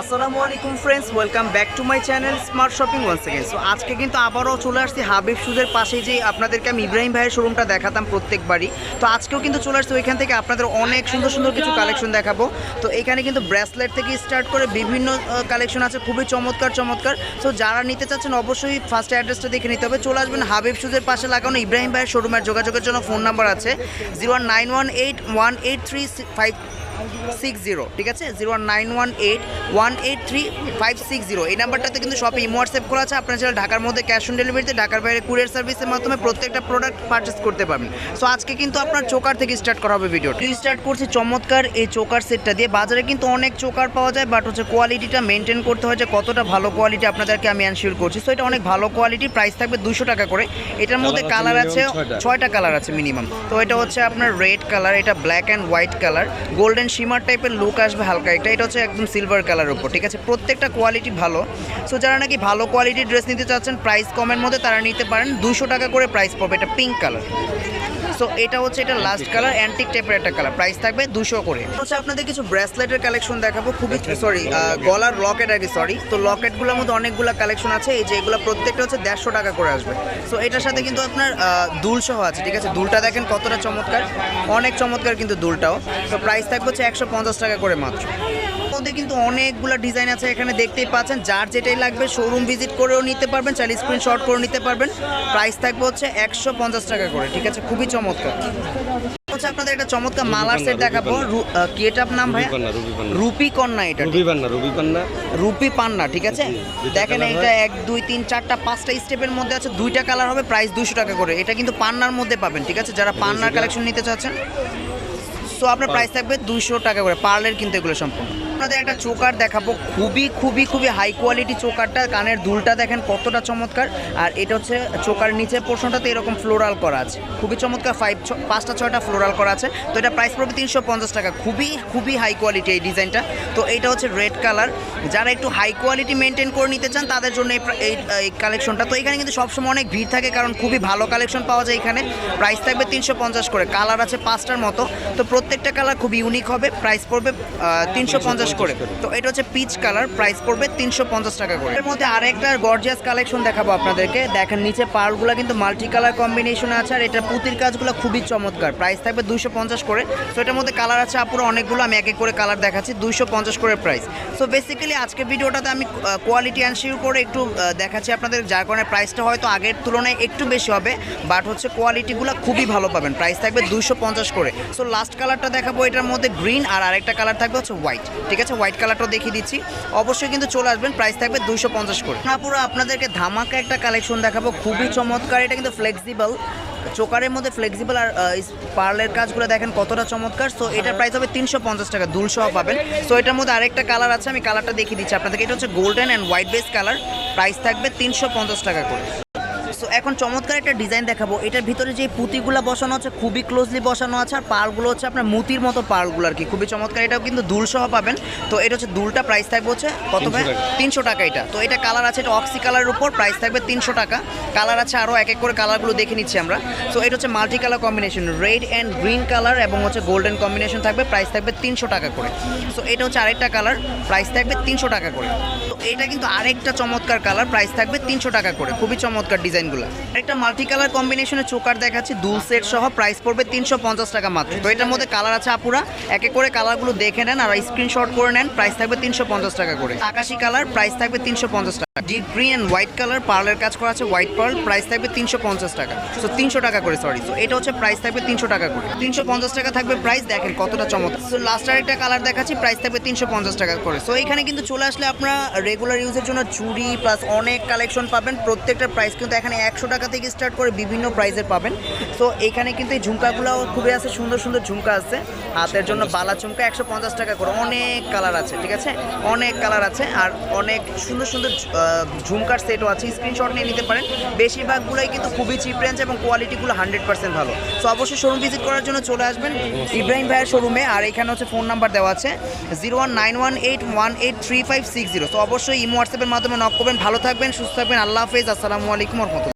আসসালামু আলাইকুম friends welcome back to my channel smart shopping once second so আজকে কিন্তু আবারও চলে আসছি হাবিব শুজের পাশে যে আপনাদেরকে আমি ইব্রাহিম ভাইয়ের শোরুমটা দেখাতাম প্রত্যেকবারই। তো আজকেও কিন্তু চলে আসছি ওইখান থেকে আপনাদের অনেক সুন্দর সুন্দর কিছু কালেকশন দেখাবো। তো এখানে কিন্তু ব্রেসলেট থেকে স্টার্ট করে বিভিন্ন কালেকশন আছে, খুবই চমৎকার চমৎকার। সো যারা নিতে চাচ্ছেন অবশ্যই ফার্স্ট অ্যাড্রেসটা দেখে নিতে হবে। চলে আসবেন হাবিব শুজের পাশে লাগানো ইব্রাহিম ভাইয়ের শোরুমের যোগাযোগের জন্য ফোন নাম্বার আছে। Zero nine one eight one eight three five six zero ঠিক আছে? Zero nine one eight one eight three five six zero এই নাম্বারটাতে কিন্তু শপে ইমো হোয়াটসঅ্যাপ করা আছে। আপনার চাইলে ঢাকার মধ্যে ক্যাশ অন ডেলিভারিতে ঢাকার বাইরে কুরিয়ার সার্ভিসের মাধ্যমে প্রত্যেকটা প্রোডাক্ট পারচেস করতে পারবেন। সো আজকে কিন্তু আপনার চোকার থেকে স্টার্ট করা হবে ভিডিও স্টার্ট করছি চমৎকার এই চোকার সেটটা দিয়ে। বাজারে কিন্তু অনেক চোকার পাওয়া যায় বাট হচ্ছে কোয়ালিটিটা মেনটেন করতে হয় যে কতটা ভালো কোয়ালিটি আপনাদেরকে আমি অ্যানশিওর করছি। সো এটা অনেক ভালো কোয়ালিটি প্রাইস থাকবে দুশো টাকা করে। এটার মধ্যে কালার আছে। ছয়টা। কালার আছে মিনিমাম তো এটা হচ্ছে আপনার রেড কালার এটা black and white colour golden shimmer টাইপের লুক আসবে হালকা একটা। এটা হচ্ছে একদম সিলভার কালার উপর ঠিক আছে? প্রত্যেকটা কোয়ালিটি ভালো। সো যারা নাকি ভালো কোয়ালিটির ড্রেস নিতে চাচ্ছেন প্রাইস কমের মধ্যে তারা নিতে পারেন। দুশো টাকা করে প্রাইস পাবে এটা পিঙ্ক কালার সো এটা হচ্ছে এটা লাস্ট কালার অ্যান্টিক টাইপের একটা কালার প্রাইস থাকবে দুশো করে। হচ্ছে আপনাদের কিছু ব্রেসলেটের কালেকশন দেখাবো। খুবই সরি গলার লকেট আর কি সরি তো লকেটগুলোর মধ্যে অনেকগুলো কালেকশন আছে। এই যে এগুলো প্রত্যেকটা হচ্ছে দেড়শো টাকা করে আসবে। সো এটার সাথে কিন্তু আপনার দুল সহ আছে ঠিক আছে? দুলটা দেখেন কতটা চমৎকার। অনেক চমৎকার কিন্তু দুলটাও। তো প্রাইস থাকবে হচ্ছে একশো পঞ্চাশ টাকা করে মাত্র। মধ্যে কিন্তু অনেকগুলো ডিজাইন আছে এখানে দেখতেই পাচ্ছেন। যার যেটাই লাগবে শোরুম ভিজিট করেও নিতে পারবেন চাইলে স্ক্রিনশট করে নিতে পারবেন। প্রাইস থাকবে হচ্ছে একশো পঞ্চাশ টাকা করে ঠিক আছে? খুবই চমৎকার। হচ্ছে আপনাদের একটা চমৎকার মালার সেট দেখাবো। কি নাম ভাই। রুপি কন্যা এটা। পান্না, পান্না। রুপি পান্না ঠিক আছে? দেখেন এটা এক দুই তিন চারটা পাঁচটা স্টেপের মধ্যে আছে দুইটা কালার হবে প্রাইস দুশো টাকা করে। এটা কিন্তু পান্নার মধ্যে পাবেন ঠিক আছে? যারা পান্নার কালেকশন নিতে চাচ্ছেন সো আপনার প্রাইস থাকবে দুশো টাকা করে। পার্লের কিন্তু এগুলো সম্পূর্ণ। আপনাদের একটা চোকার দেখাবো। খুবই খুবই খুবই হাই কোয়ালিটি চোকারটা। কানের দুলটা দেখেন কতটা চমৎকার। আর এটা হচ্ছে চোকার নিচের পোর্শনটাতে এরকম ফ্লোরাল করা আছে। খুবই চমৎকার ফাইভ পাঁচটা, ছয়টা ফ্লোরাল করা আছে। তো এটা প্রাইস পড়বে তিনশো পঞ্চাশ টাকা। খুবই খুবই হাই কোয়ালিটি এই ডিজাইনটা তো এটা হচ্ছে রেড কালার যারা একটু হাই কোয়ালিটি মেনটেন করে নিতে চান, তাদের জন্য এই এই- এই কালেকশনটা তো এখানে কিন্তু সবসময় অনেক ভিড় থাকে, কারণ খুবই ভালো কালেকশন পাওয়া যায় এখানে। প্রাইস থাকবে তিনশো পঞ্চাশ করে। কালার আছে পাঁচটার মতো। তো প্রত্যেকটা কালার খুব ইউনিক হবে প্রাইস পড়বে তিনশো পঞ্চাশ করে। তো এটা হচ্ছে পিচ কালার প্রাইস পড়বে তিনশো পঞ্চাশ টাকা করে। এর মধ্যে আরেকটা গর্জিয়াস কালেকশন দেখাবো আপনাদেরকে। দেখেন নিচে পার্লগুলো কিন্তু মাল্টি কালার কম্বিনেশন আছে, আর এটা পুতির কাজগুলো খুবই চমৎকার। প্রাইস থাকবে দুশো পঞ্চাশ করে। তো এটার মধ্যে কালার আছে আপুরো অনেকগুলো, আমি এক এক করে কালার দেখাচ্ছি দুশো পঞ্চাশ করে প্রাইস সো বেসিক্যালি আজকে ভিডিওটাতে আমি কোয়ালিটি অ্যান্ড করে একটু দেখাচ্ছি আপনাদের, যার কারণে প্রাইসটা হয়তো আগের তুলনায় একটু বেশি হবে বাট হচ্ছে কোয়ালিটিগুলো খুবই ভালো পাবেন। প্রাইস থাকবে দুশো পঞ্চাশ করে। সো লাস্ট কালারটা দেখাবো, এটার মধ্যে গ্রিন আর আরেকটা কালার থাকবে হচ্ছে হোয়াইট। ঠিক আছে? হোয়াইট কালারটাও দেখিয়ে দিচ্ছি। অবশ্যই কিন্তু চলে আসবেন প্রাইস থাকবে দুশো পঞ্চাশ করে। পুরো আপনাদেরকে ধামাকা একটা কালেকশন দেখাবো, খুবই চমৎকার। এটা কিন্তু ফ্লেক্সিবল চোকারের মধ্যে ফ্লেক্সিবল আর পার্লের কাজগুলো দেখেন কতটা চমৎকার। সো এটার প্রাইস হবে তিনশো পঞ্চাশ টাকা সহ পাবেন। সো এটার মধ্যে আরেকটা কালার আছে, আমি কালারটা দেখিয়ে দিচ্ছি আপনাদেরকে। এটা হচ্ছে golden and white base colour price থাকবে তিনশো পঞ্চাশ টাকা করে। সো এখন চমৎকার একটা ডিজাইন দেখাবো। এটার ভিতরে যে পুঁতিগুলো বসানো আছে খুবই ক্লোজলি বসানো আছে আর পার্লগুলো হচ্ছে আপনার মুতির মতো পার্লগুলো আর কি। খুবই চমৎকার এটাও কিন্তু দুল সহ পাবেন। তো এটা হচ্ছে দুলটা প্রাইস থাকবে হচ্ছে কত ভাই? তিনশো টাকা। এটা। তো এটা কালার আছে এটা অক্সি কালারের উপর প্রাইস থাকবে তিনশো টাকা। কালার আছে আরও এক এক করে কালারগুলো দেখে নিচ্ছি আমরা। সো এটা হচ্ছে multi colour combination red and green colour এবং হচ্ছে গোল্ডেন কম্বিনেশন থাকবে প্রাইস থাকবে তিনশো টাকা করে। সো এটা হচ্ছে আরেকটা কালার প্রাইস থাকবে তিনশো টাকা করে। এটা কিন্তু আরেকটা চমৎকার কালার প্রাইস থাকবে তিনশো টাকা করে, খুবই চমৎকার ডিজাইনগুলো। একটা মাল্টি কালার কম্বিনেশনে চোকার দেখাচ্ছে দু সেট সহ প্রাইস পড়বে তিনশো পঞ্চাশ টাকা মাত্র। তো এটার মধ্যে কালার আছে আপুরা, এক এক করে কালারগুলো দেখে নেন আর স্ক্রিনশট করে নেন প্রাইস থাকবে তিনশো পঞ্চাশ টাকা করে। আকাশি কালার প্রাইস থাকবে তিনশো পঞ্চাশ টাকা। ডিপ গ্রিন হোয়াইট কালার পার্লের কাজ করা আছে হোয়াইট পার্ল প্রাইস থাকবে তিনশো পঞ্চাশ টাকা। সো তিনশো টাকা করে সরি সো এটা হচ্ছে প্রাইস থাকবে তিনশো টাকা করে। তিনশো পঞ্চাশ টাকা থাকবে প্রাইস দেখেন কতটা চমৎকার। সো লাস্ট আরেকটা কালার দেখাচ্ছি প্রাইস থাকবে তিনশো পঞ্চাশ টাকা করে। সো এখানে কিন্তু চলে আসলে আপনারা রেগুলার ইউজের জন্য চুড়ি প্লাস অনেক কালেকশন পাবেন। প্রত্যেকটা প্রাইস কিন্তু এখানে একশো টাকা থেকে স্টার্ট করে বিভিন্ন প্রাইসের পাবেন। সো এখানে কিন্তু এই ঝুমকাগুলো খুবই আছে, সুন্দর সুন্দর ঝুমকা আছে। হাতের জন্য বালা ঝুমকা একশো পঞ্চাশ টাকা করে। অনেক কালার আছে, ঠিক আছে? অনেক কালার আছে আর অনেক সুন্দর সুন্দর ঝুমকার সেটও আছে। স্ক্রিনশট নিয়ে নিতে পারেন। বেশিরভাগগুলোই কিন্তু খুবই চিপ রেঞ্জ এবং কোয়ালিটিগুলো হান্ড্রেড পার্সেন্ট ভালো। সো অবশ্যই শোরুম ভিজিট করার জন্য চলে আসবেন ইব্রাহিম ভাইয়ের শোরুমে আর এখানে হচ্ছে ফোন নাম্বার দেওয়া আছে zero one nine one eight one eight three five six zero তো অবশ্যই ইমো হোয়াটসঅ্যাপের মাধ্যমে নক করবেন। ভালো থাকবেন, সুস্থ থাকবেন। আল্লাহ হাফেজ। আসসালামু আলাইকুম রহমতুল্লাহ।